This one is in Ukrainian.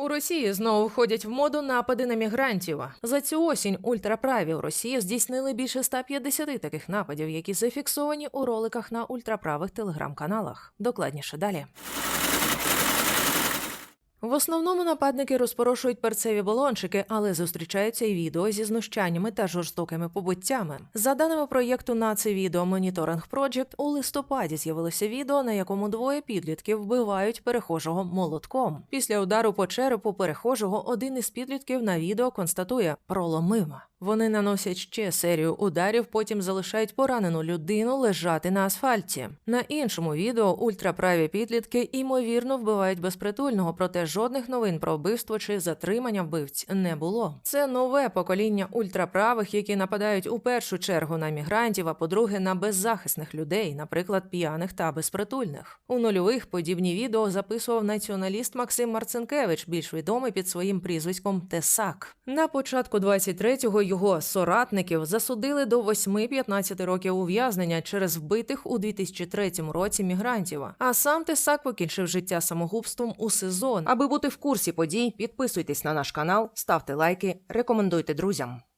У Росії знову входять в моду напади на мігрантів. За цю осінь ультраправі в Росії здійснили більше 150 таких нападів, які зафіксовані у роликах на ультраправих телеграм-каналах. Докладніше далі. В основному нападники розпорошують перцеві балончики, але зустрічаються і відео зі знущаннями та жорстокими побуттями. За даними проєкту «Наци Відео Моніторинг Project, у листопаді з'явилося відео, на якому двоє підлітків вбивають перехожого молотком. Після удару по черепу перехожого один із підлітків на відео констатує проломима. Вони наносять ще серію ударів, потім залишають поранену людину лежати на асфальті. На іншому відео ультраправі підлітки ймовірно вбивають безпритульного, проте жодних новин про вбивство чи затримання вбивць не було. Це нове покоління ультраправих, які нападають у першу чергу на мігрантів, а по-друге, на беззахисних людей, наприклад, п'яних та безпритульних. У нульових подібні відео записував націоналіст Максим Марцинкевич, більш відомий під своїм прізвиськом Тесак. На початку 23-го його соратників засудили до 8-15 років ув'язнення через вбитих у 2003 році мігрантів. А сам Тесак покінчив життя самогубством у сезон. Аби бути в курсі подій, підписуйтесь на наш канал, ставте лайки, рекомендуйте друзям.